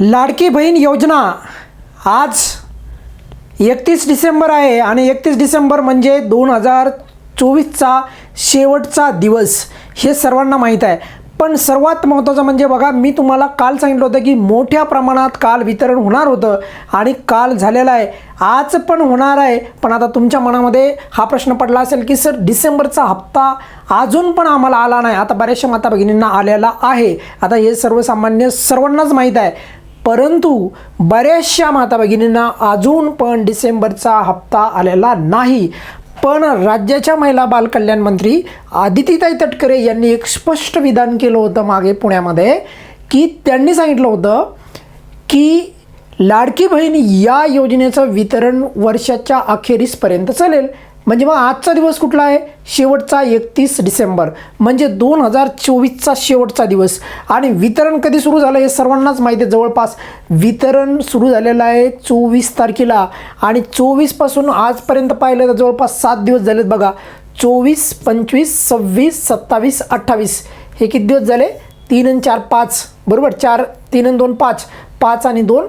लाडकी बहीण योजना. आज एकतीस डिसेंबर आहे आणि एकतीस डिसेंबर म्हणजे दोन हजार चोवीसचा शेवटचा दिवस. हे सर्वांना माहीत आहे. पण सर्वात महत्त्वाचं म्हणजे बघा मी तुम्हाला काल सांगितलं होतं की मोठ्या प्रमाणात काल वितरण होणार होतं आणि काल झालेलं आहे. आज पण होणार आहे. पण आता तुमच्या मनामध्ये हा प्रश्न पडला असेल की सर डिसेंबरचा हप्ता अजून पण आम्हाला आला नाही. आता बऱ्याचशा माता भगिनींना आलेला आहे. आता हे सर्वसामान्य सर्वांनाच माहीत आहे. परंतु बऱ्याचशा माता भगिनींना अजून पण डिसेंबरचा हप्ता आलेला नाही. पण राज्याच्या महिला बालकल्याण मंत्री आदितीताई तटकरे यांनी एक स्पष्ट विधान केलं होतं मागे पुण्यामध्ये की त्यांनी सांगितलं होतं की लाडकी बहीण या योजनेचं वितरण वर्षाच्या अखेरीसपर्यंत चालेल. म्हणजे मग आजचा दिवस कुठला आहे? शेवटचा एकतीस डिसेंबर. म्हणजे दोन हजार चोवीसचा शेवटचा दिवस. आणि वितरण कधी सुरू झालं हे सर्वांनाच माहिती आहे. जवळपास वितरण सुरू झालेलं आहे चोवीस तारखेला. आणि चोवीसपासून आजपर्यंत पाहिलं तर जवळपास सात दिवस झालेत बघा. चोवीस पंचवीस सव्वीस सत्तावीस अठ्ठावीस. हे किती दिवस झाले? तीन आणि चार पाच. बरोबर? चार तीन आणि दोन पाच. पाच आणि दोन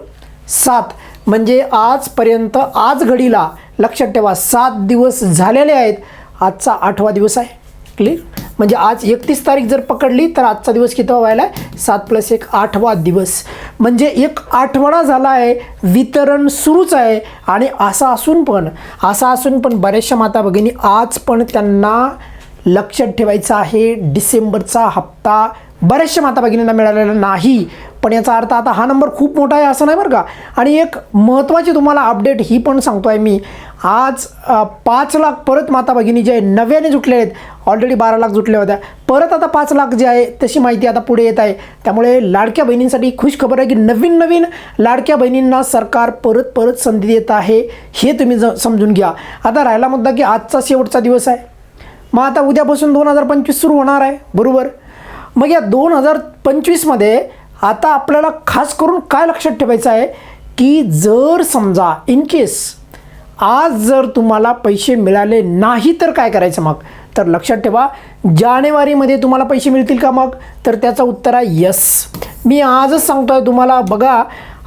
सात. म्हणजे आजपर्यंत आज घडीला लक्षात ठेवा सात दिवस झालेले आहेत. आजचा आठवा दिवस आहे. क्लिअर म्हणजे आज एकतीस तारीख जर पकडली तर आजचा दिवस किती व्हायला आहे? सात प्लस एक आठवा दिवस. म्हणजे एक आठवडा झाला आहे वितरण सुरूच आहे आणि असं असून पण असं असून पण बऱ्याचशा माता भगिनी आज पण त्यांना लक्षात ठेवायचं आहे डिसेंबरचा हप्ता बऱ्याचशा माता भगिनींना मिळालेला नाही. पण याचा अर्थ आता हा नंबर खूप मोठा आहे असं नाही बरं का. आणि एक महत्त्वाची तुम्हाला अपडेट ही पण सांगतो आहे मी. आज पाच लाख परत माता भगिनी जे नव्याने जुटले आहेत ऑलरेडी बारा लाख जुटल्या होत्या. परत आता पाच लाख जे आहे तशी माहिती आता पुढे येत आहे. त्यामुळे लाडक्या बहिणींसाठी खुश खबर आहे की नवीन नवीन लाडक्या बहिणींना सरकार परत परत संधी देत आहे हे तुम्ही ज समजून घ्या. आता राहिला मुद्दा की आजचा शेवटचा दिवस आहे. मग आता उद्यापासून दोन हजार पंचवीस सुरू होणार आहे बरोबर? मग या दोन हजार पंचवीसमध्ये आता आपल्याला खास करून काय लक्षात ठेवायचं आहे की जर समजा इन केस आज जर तुम्हाला पैसे मिळाले नाही तर काय करायचं मग? तर लक्षात ठेवा जानेवारीमध्ये तुम्हाला पैसे मिळतील का मग? तर त्याचं उत्तर आहे यस मी आजच सांगतो आहे तुम्हाला बघा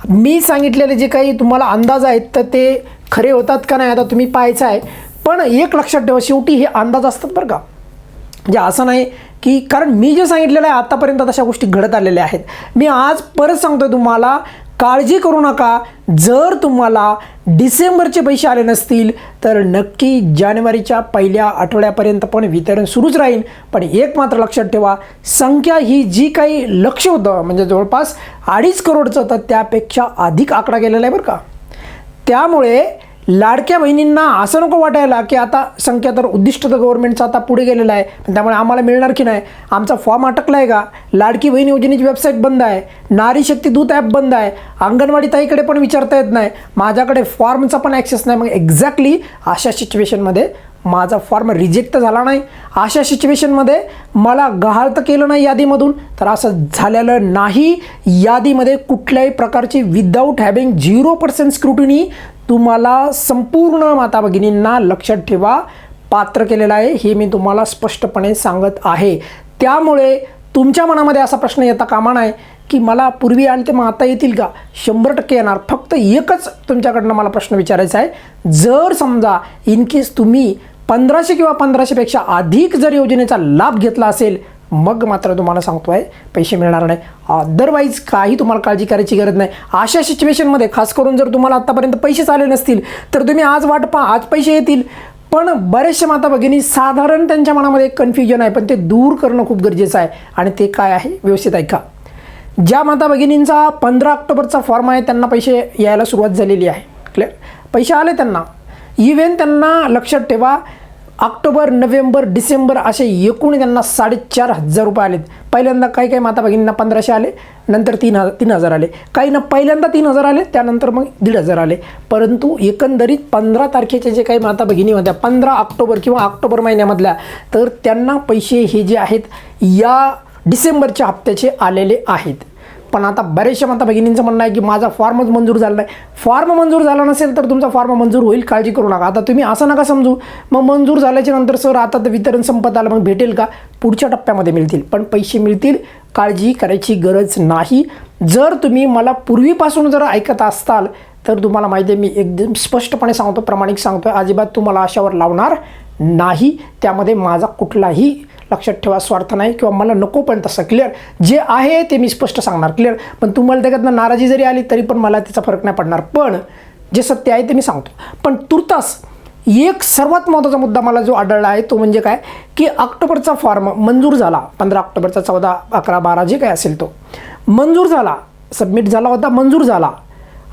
मी सांगितलेले जे काही तुम्हाला अंदाज आहेत तर ते खरे होतात का नाही आता तुम्ही पाहायचं आहे. पण एक लक्षात ठेवा शेवटी हे अंदाज असतात बरं का. म्हणजे असं नाही की कारण मी जे सांगितलेलं आहे आतापर्यंत तशा गोष्टी घडत आलेल्या आहेत. मी आज परत सांगतोय तुम्हाला काळजी करू नका. जर तुम्हाला डिसेंबरचे पैसे आले नसतील तर नक्की जानेवारीच्या पहिल्या आठवड्यापर्यंत पण वितरण सुरूच राहील. पण एक मात्र लक्षात ठेवा संख्या ही जी काही लक्ष होतं म्हणजे जवळपास अडीच करोडचं तर त्यापेक्षा अधिक आकडा गेलेला आहे बरं का. त्यामुळे लाडक्या बहिणींना असं नको वाटायला की आता संख्या तर उद्दिष्ट तर गव्हर्नमेंटचं आता पुढे गेलेलं आहे. त्यामुळे आम्हाला मिळणार की नाही? आमचा फॉर्म अटकला आहे का? लाडकी बहीण योजनेची वेबसाईट बंद आहे. नारी शक्ती दूत ॲप बंद आहे. अंगणवाडी ताईकडे पण विचारता येत नाही. माझ्याकडे फॉर्मचा पण ॲक्सेस नाही. मग एक्झॅक्टली अशा सिच्युएशनमध्ये माझा फॉर्म रिजेक्ट झाला नाही. अशा सिच्युएशनमध्ये मला गहाळ तर केलं नाही यादीमधून. तर असं झालेलं नाही. यादीमध्ये कुठल्याही प्रकारची without having zero percent scrutiny तुम्हाला संपूर्ण माता भगिनींना लक्षात ठेवा पात्र केलेलं आहे हे मी तुम्हाला स्पष्टपणे सांगत आहे. त्यामुळे तुमच्या मनामध्ये असा प्रश्न येता कामा नाही की मला पूर्वी आले ते मग आता येतील का? शंभर टक्के येणार. फक्त एकच तुमच्याकडनं मला प्रश्न विचारायचा आहे. जर समजा इनकेस तुम्ही पंधराशे किंवा पंधराशेपेक्षा अधिक जर योजनेचा लाभ घेतला असेल मग मात्र तुम्हाला सांगतो आहे पैसे मिळणार नाही. अदरवाईज काही तुम्हाला काळजी करायची गरज नाही. अशा सिच्युएशनमध्ये खास करून जर तुम्हाला आत्तापर्यंत पैसेच आले नसतील तर तुम्ही आज वाट पहा आज पैसे येतील. पण बरेचशा माता भगिनी साधारण त्यांच्या मनामध्ये एक कन्फ्युजन आहे पण ते दूर करणं खूप गरजेचं आहे. आणि ते काय आहे? व्यवस्थित ऐका. ज्या माता भगिनींचा पंधरा ऑक्टोबरचा फॉर्म आहे त्यांना पैसे यायला सुरुवात झालेली आहे. क्लिअर पैसे आले त्यांना. इव्हन त्यांना लक्षात ठेवा ऑक्टोबर नोव्हेंबर डिसेंबर असे एकूण त्यांना साडेचार हजार रुपये आलेत. पहिल्यांदा काही काही माता भगिनींना पंधराशे आले नंतर तीन हजार तीन हजार आले. काहींना पहिल्यांदा तीन हजार आले त्यानंतर मग दीड हजार आले. परंतु एकंदरीत पंधरा तारखेचे जे काही माता भगिनी होत्या पंधरा ऑक्टोबर किंवा ऑक्टोबर महिन्यामधल्या तर त्यांना पैसे हे जे आहेत या डिसेंबरच्या हप्त्याचे आलेले आहेत. पण आता बरेचशा म्हणता भगिनींचं म्हणणं आहे की माझा फॉर्मच मंजूर झाला आहे फॉर्म मंजूर झाला नसेल तर तुमचा फॉर्म मंजूर होईल काळजी करू नका. आता तुम्ही असं नका समजू. मग मंजूर झाल्याच्यानंतर सर आता तर वितरण संपत आलं मग भेटेल का? पुढच्या टप्प्यामध्ये मिळतील. पण पैसे मिळतील काळजी करायची गरज नाही. जर तुम्ही मला पूर्वीपासून जर ऐकत असताल तर तुम्हाला माहिती आहे मी एकदम स्पष्टपणे सांगतो प्रामाणिक सांगतो अजिबात तुम्हाला आशावर लावणार नाही. त्यामध्ये माझा कुठलाही लक्षात ठेवा स्वार्थ नाही किंवा मला नको पण तसं क्लिअर जे आहे ते मी स्पष्ट सांगणार क्लिअर पण तुम्हाला त्याच्यातनं नाराजी जरी आली तरी पण मला त्याचा फरक नाही पडणार. पण जे सत्य आहे ते मी सांगतो. पण तुर्तास एक सर्वात महत्त्वाचा मुद्दा मला जो आढळला आहे तो म्हणजे काय? की ऑक्टोबरचा फॉर्म मंजूर झाला पंधरा ऑक्टोबरचा चौदा अकरा बारा जे काय असेल तो. मंजूर झाला सबमिट झाला होता मंजूर झाला.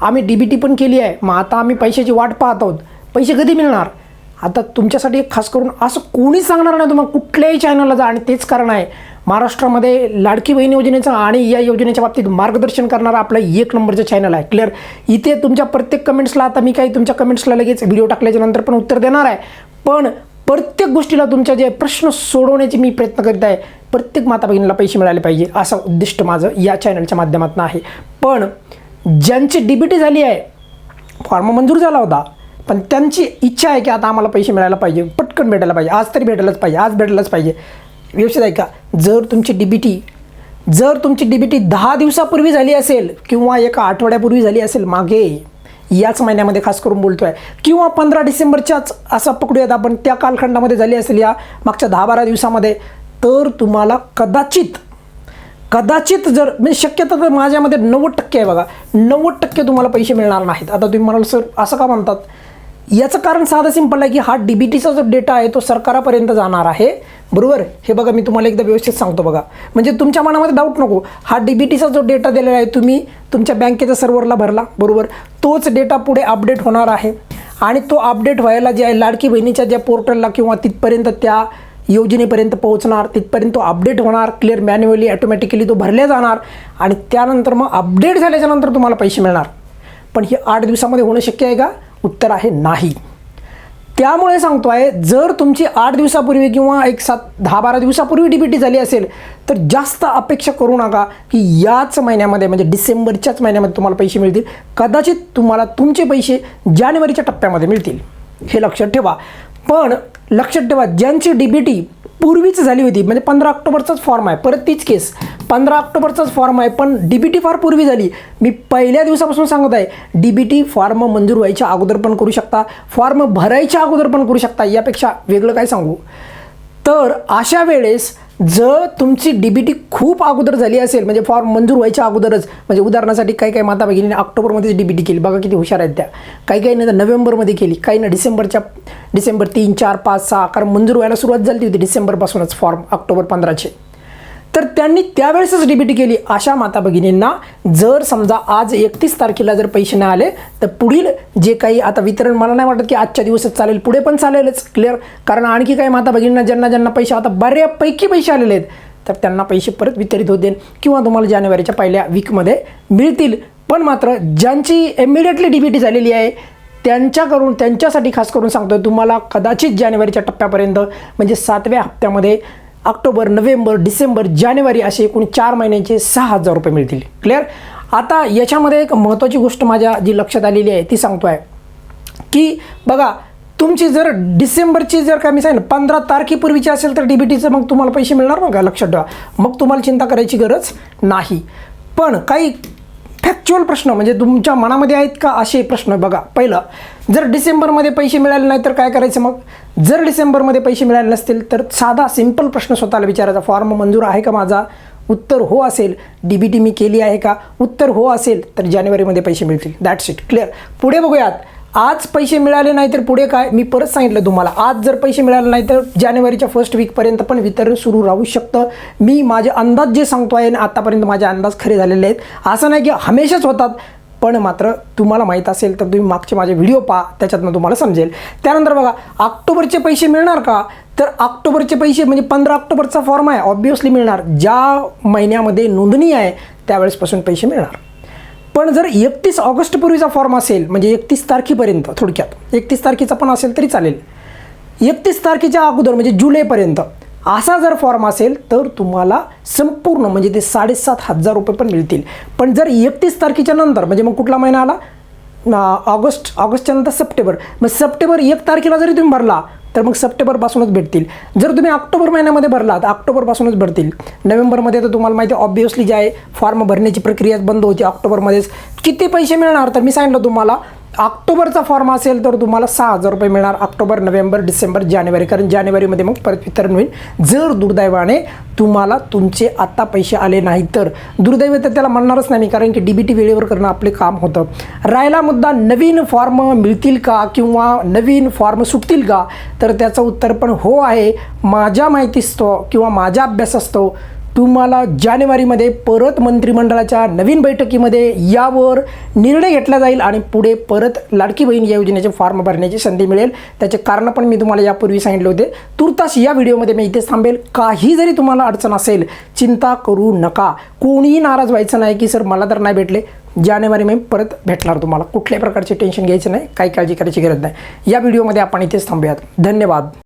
आम्ही डी बी टी पण केली आहे. मग आता आम्ही पैशाची वाट पाहत आहोत. पैसे कधी मिळणार? आता तुमच्यासाठी एक खास करून असं कोणी सांगणार नाही तुम्हाला कुठल्याही चॅनलला जा. आणि तेच कारण आहे महाराष्ट्रामध्ये लाडकी बहीण योजनेचं आणि या योजनेच्या बाबतीत मार्गदर्शन करणारा आपला एक नंबरचं चॅनल आहे. क्लिअर इथे तुमच्या प्रत्येक कमेंट्सला आता मी काही तुमच्या कमेंट्सला लगेच व्हिडिओ टाकल्याच्या नंतर पण उत्तर देणार आहे. पण प्रत्येक गोष्टीला तुमच्या जे प्रश्न सोडवण्याचे मी प्रयत्न करीत आहे प्रत्येक माता बहिणीला पैसे मिळाले पाहिजे असं उद्दिष्ट माझं या चॅनलच्या माध्यमातून आहे. पण ज्यांची डिबिटी झाली आहे फॉर्म मंजूर झाला होता. पण त्यांची इच्छा आहे की आता आम्हाला पैसे मिळायला पाहिजे पटकन भेटायला पाहिजे आज तरी भेटायलाच पाहिजे आज भेटायलाच पाहिजे. व्यवस्थित ऐका जर तुमची डी बी टी जर तुमची डी बी टी दहा दिवसापूर्वी झाली असेल किंवा एका आठवड्यापूर्वी झाली असेल मागे याच महिन्यामध्ये खास करून बोलतो आहे किंवा पंधरा डिसेंबरच्याच असा पकडूयात आपण त्या कालखंडामध्ये झाली असेल या मागच्या दहा बारा दिवसामध्ये तर तुम्हाला कदाचित कदाचित जर म्हणजे शक्यता तर माझ्यामध्ये नव्वद टक्के आहे बघा नव्वद टक्के तुम्हाला पैसे मिळणार नाहीत. आता तुम्ही म्हणाल सर असं का म्हणतात? याचं कारण साधं सिंपल आहे की हा डी बी टीचा जो डेटा आहे तो सरकारापर्यंत जाणार आहे. बरोबर? हे बघा मी तुम्हाला एकदा व्यवस्थित सांगतो बघा. म्हणजे तुमच्या मनामध्ये डाऊट नको. हा डी बी टीचा जो डेटा दिलेला आहे तुम्ही तुमच्या बँकेच्या सर्व्हरला भरला. बरोबर? तोच डेटा पुढे अपडेट होणार आहे. आणि तो अपडेट व्हायला जे आहे लाडकी बहिणीच्या ज्या पोर्टलला किंवा तिथपर्यंत त्या योजनेपर्यंत पोहोचणार तिथपर्यंत तो अपडेट होणार क्लिअर मॅन्युअली ॲटोमॅटिकली तो भरल्या जाणार आणि त्यानंतर मग अपडेट झाल्याच्यानंतर तुम्हाला पैसे मिळणार. पण हे आठ दिवसामध्ये होणं शक्य आहे का? उत्तर आहे नाही. त्यामुळे सांगतो आहे जर तुमची आठ दिवसापूर्वी किंवा एक सात दहा बारा दिवसापूर्वी डी बी टी झाली असेल तर जास्त अपेक्षा करू नका की याच महिन्यामध्ये म्हणजे डिसेंबरच्याच महिन्यामध्ये तुम्हाला पैसे मिळतील. कदाचित तुम्हाला तुमचे पैसे जानेवारीच्या टप्प्यामध्ये मिळतील. हे लक्षात ठेवा. पण लक्षात ठेवा ज्यांची डी बी टी पूर्वीच झाली होती म्हणजे पंधरा ऑक्टोबरचाच फॉर्म आहे परत तीच केस पंधरा ऑक्टोबरचाच फॉर्म आहे पण डी बी टी फार पूर्वी झाली. मी पहिल्या दिवसापासून सांगत आहे डी बी टी फॉर्म मंजूर व्हायच्या अगोदर पण करू शकता फॉर्म भरायच्या अगोदर पण करू शकता यापेक्षा वेगळं काय सांगू? तर अशा वेळेस जर तुमची डी बी टी खूप अगोदर झाली असेल म्हणजे फॉर्म मंजूर व्हायच्या अगोदरच म्हणजे उदाहरणासाठी काही काही माता भगिनीने ऑक्टोबरमध्येच डी बी टी केली. बघा किती हुशार आहेत त्या. काही काही नाही तर नोव्हेंबरमध्ये केली काही ना डिसेंबरच्या डिसेंबर तीन चार पाच सहा कारण मंजूर व्हायला सुरुवात झाली होती डिसेंबरपासूनच फॉर्म ऑक्टोबर पंधराचे. तर त्यांनी त्यावेळेसच डिबिटी केली. अशा माता भगिनींना जर समजा आज एकतीस तारखेला जर पैसे नाही आले तर पुढील जे काही आता वितरण मला नाही वाटत की आजच्या दिवसच चालेल पुढे पण चालेलच क्लिअर कारण आणखी काही माता भगिनींना ज्यांना ज्यांना पैसे आता बऱ्यापैकी पैसे आलेले आहेत तर त्यांना पैसे परत वितरित होतील किंवा तुम्हाला जानेवारीच्या पहिल्या वीकमध्ये मिळतील. पण मात्र ज्यांची इमिडिएटली डिबिटी झालेली आहे त्यांच्याकडून त्यांच्यासाठी खास करून सांगतो तुम्हाला कदाचित जानेवारीच्या टप्प्यापर्यंत म्हणजे सातव्या हप्त्यामध्ये ऑक्टोबर नोव्हेंबर डिसेंबर जानेवारी असे एकूण चार महिन्यांचे सहा हजार रुपये मिळतील. क्लिअर आता याच्यामध्ये एक महत्त्वाची गोष्ट माझ्या जी लक्षात आलेली आहे ती सांगतो आहे की बघा तुमची जर डिसेंबरची जर काय मी सांगेन पंधरा तारखेपूर्वीची असेल तर डी बी टीचं मग तुम्हाला पैसे मिळणार मग का लक्षात ठेवा. मग तुम्हाला चिंता करायची गरज नाही. पण काही फॅक्च्युअल प्रश्न म्हणजे तुमच्या मनामध्ये आहेत का असे प्रश्न बघा. पहिलं जर डिसेंबरमध्ये पैसे मिळाले नाही तर काय करायचं मग? जर डिसेंबरमध्ये पैसे मिळाले नसतील तर साधा सिंपल प्रश्न स्वतःला विचारायचा. फॉर्म मंजूर आहे का माझा? उत्तर हो असेल. डी बी टी मी केली आहे का? उत्तर हो असेल तर जानेवारीमध्ये पैसे मिळतील. दॅट्स इट क्लिअर पुढे बघूयात. आज पैसे मिळाले नाही तर पुढे काय? मी परत सांगितलं तुम्हाला. आज जर पैसे मिळाले नाही तर जानेवारीच्या फर्स्ट वीकपर्यंत पण वितरण सुरू राहू शकतं. मी माझे अंदाज जे सांगतो आहे आणि आतापर्यंत माझे अंदाज खरे झालेले आहेत. असं नाही की हमेशाच होतात. पण मात्र तुम्हाला माहीत असेल तर तुम्ही मागचे माझे व्हिडिओ पहा त्याच्यातनं तुम्हाला समजेल. त्यानंतर बघा ऑक्टोबरचे पैसे मिळणार का? तर ऑक्टोबरचे पैसे म्हणजे पंधरा ऑक्टोबरचा फॉर्म आहे ऑब्वियसली मिळणार. ज्या महिन्यामध्ये नोंदणी आहे त्यावेळेसपासून पैसे मिळणार. पण जर एकतीस ऑगस्टपूर्वीचा फॉर्म असेल म्हणजे एकतीस तारखेपर्यंत थोडक्यात एकतीस तारखेचा पण असेल तरी चालेल. एकतीस तारखेच्या अगोदर म्हणजे जुलैपर्यंत असा जर फॉर्म असेल तर तुम्हाला संपूर्ण म्हणजे ते साडेसात हजार रुपये पण मिळतील. पण जर एकतीस तारखेच्या नंतर म्हणजे मग कुठला महिना आला? ऑगस्ट ऑगस्टच्या नंतर सप्टेंबर. मग सप्टेंबर एक तारखेला जरी तुम्ही भरला तर मग सप्टेंबरपासूनच भेटतील. जर तुम्ही ऑक्टोबर महिन्यामध्ये भरला तर ऑक्टोबरपासूनच भेटतील नोव्हेंबरमध्ये तर तुम्हाला माहिती आहे ऑब्वियसली जे आहे फॉर्म भरण्याची प्रक्रिया बंद होती ऑक्टोबरमध्येच. किती पैसे मिळणार? तर मी सांगितलं तुम्हाला ऑक्टोबरचा फॉर्म असेल तर तुम्हाला सहा हजार रुपये मिळणार. ऑक्टोबर नोव्हेंबर डिसेंबर जानेवारी. कारण जानेवारीमध्ये मग परत वितरण होईल. जर दुर्दैवाने तुम्हाला तुमचे आत्ता पैसे आले नाही तर. दुर्दैव तर त्याला म्हणणारच नाही कारण की डी बी टी वेळेवर करणं आपले काम होतं. राहिला मुद्दा नवीन फॉर्म मिळतील का किंवा नवीन फॉर्म सुटतील का? तर त्याचं उत्तर पण हो आहे. माझ्या माहितीस्तव किंवा माझ्या अभ्यासास्तव तुम्हाला जानेवारीमध्ये परत मंत्रिमंडळाच्या नवीन बैठकीमध्ये यावर निर्णय घेतला जाईल आणि पुढे परत लाडकी बहीण या योजनेचे फॉर्म भरण्याची संधी मिळेल. त्याचे कारण पण मी तुम्हाला यापूर्वी सांगितले होते. तुर्तास या व्हिडिओमध्ये मी इथेच थांबेल. काही जरी तुम्हाला अडचण असेल चिंता करू नका. कोणीही नाराज व्हायचं नाही की सर मला तर नाही भेटले. जानेवारी मी परत भेटणार तुम्हाला. कुठल्याही प्रकारचे टेन्शन घ्यायचं नाही. काही काळजी करायची गरज नाही. या व्हिडिओमध्ये आपण इथेच थांबूयात. धन्यवाद.